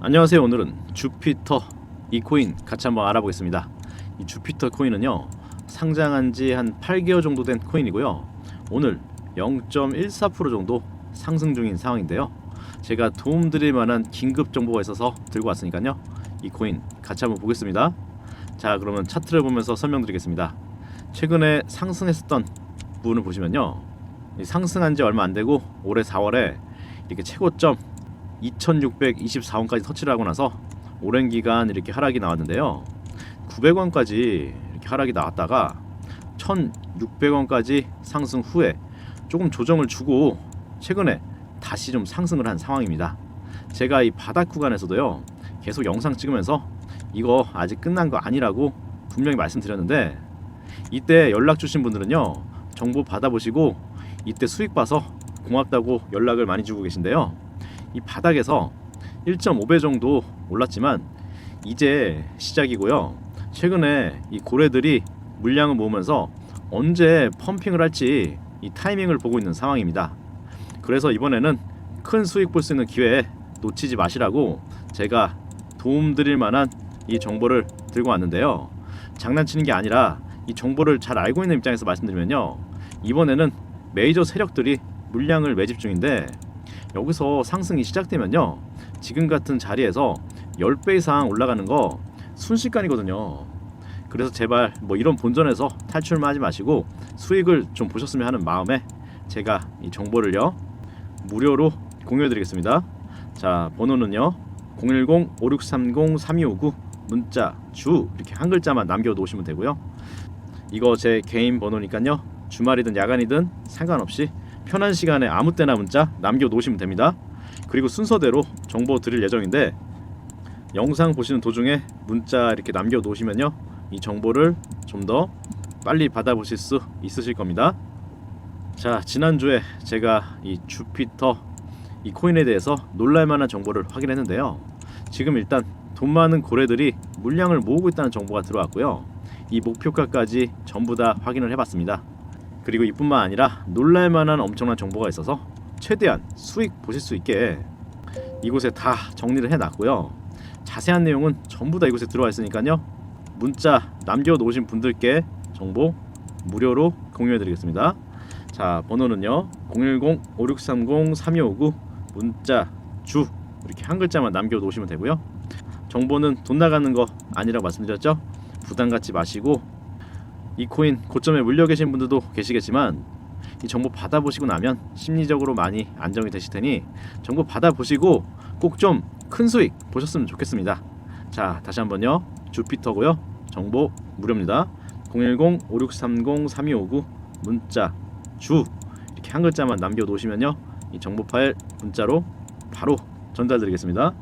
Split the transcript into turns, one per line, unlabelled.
안녕하세요. 오늘은 주피터 이 코인 같이 한번 알아보겠습니다. 이 주피터 코인은요 상장한 지 한 8개월 정도 된 코인이고요. 오늘 0.14% 정도 상승 중인 상황인데요. 제가 도움드릴 만한 긴급 정보가 있어서 들고 왔으니까요. 이 코인 같이 한번 보겠습니다. 자, 그러면 차트를 보면서 설명드리겠습니다. 최근에 상승했었던 부분을 보시면요. 이 상승한 지 얼마 안 되고 올해 4월에 이렇게 최고점 2624원까지 터치를 하고 나서 오랜 기간 이렇게 하락이 나왔는데요. 900원까지 이렇게 하락이 나왔다가 1600원까지 상승 후에 조금 조정을 주고 최근에 다시 좀 상승을 한 상황입니다. 제가 이 바닥 구간에서도요. 계속 영상 찍으면서 이거 아직 끝난 거 아니라고 분명히 말씀드렸는데 이때 연락 주신 분들은요. 정보 받아보시고 이때 수익 봐서 고맙다고 연락을 많이 주고 계신데요. 이 바닥에서 1.5배 정도 올랐지만 이제 시작이고요. 최근에 이 고래들이 물량을 모으면서 언제 펌핑을 할지 이 타이밍을 보고 있는 상황입니다. 그래서 이번에는 큰 수익 볼 수 있는 기회 놓치지 마시라고 제가 도움 드릴 만한 이 정보를 들고 왔는데요. 장난치는 게 아니라 이 정보를 잘 알고 있는 입장에서 말씀드리면요. 이번에는 메이저 세력들이 물량을 매집 중인데 여기서 상승이 시작되면요. 지금 같은 자리에서 10배 이상 올라가는 거 순식간이거든요. 그래서 제발 뭐 이런 본전에서 탈출만 하지 마시고 수익을 좀 보셨으면 하는 마음에 제가 이 정보를요. 무료로 공유해 드리겠습니다. 자, 번호는요. 010-5630-3259 문자 주 이렇게 한 글자만 남겨 놓으시면 되고요. 이거 제 개인 번호니까요. 주말이든 야간이든 상관없이 편한 시간에 아무 때나 문자 남겨 놓으시면 됩니다. 그리고 순서대로 정보 드릴 예정인데 영상 보시는 도중에 문자 이렇게 남겨 놓으시면요. 이 정보를 좀 더 빨리 받아보실 수 있으실 겁니다. 자, 지난주에 제가 이 주피터 이 코인에 대해서 놀랄만한 정보를 확인했는데요. 지금 일단 돈 많은 고래들이 물량을 모으고 있다는 정보가 들어왔고요. 이 목표가까지 전부 다 확인을 해봤습니다. 그리고 이뿐만 아니라 놀랄만한 엄청난 정보가 있어서 최대한 수익 보실 수 있게 이곳에 다 정리를 해놨고요. 자세한 내용은 전부 다 이곳에 들어와 있으니까요. 문자 남겨놓으신 분들께 정보 무료로 공유해드리겠습니다. 자 번호는요 010-5630-3259 문자 주 이렇게 한 글자만 남겨놓으시면 되고요. 정보는 돈 나가는 거 아니라고 말씀드렸죠. 부담 갖지 마시고 이 코인 고점에 물려 계신 분들도 계시겠지만 이 정보 받아보시고 나면 심리적으로 많이 안정이 되실 테니 정보 받아보시고 꼭 좀 큰 수익 보셨으면 좋겠습니다. 자 다시 한번요 주피터고요 정보 무료입니다. 010-5630-3259 문자 주 이렇게 한 글자만 남겨놓으시면요 이 정보 파일 문자로 바로 전달드리겠습니다.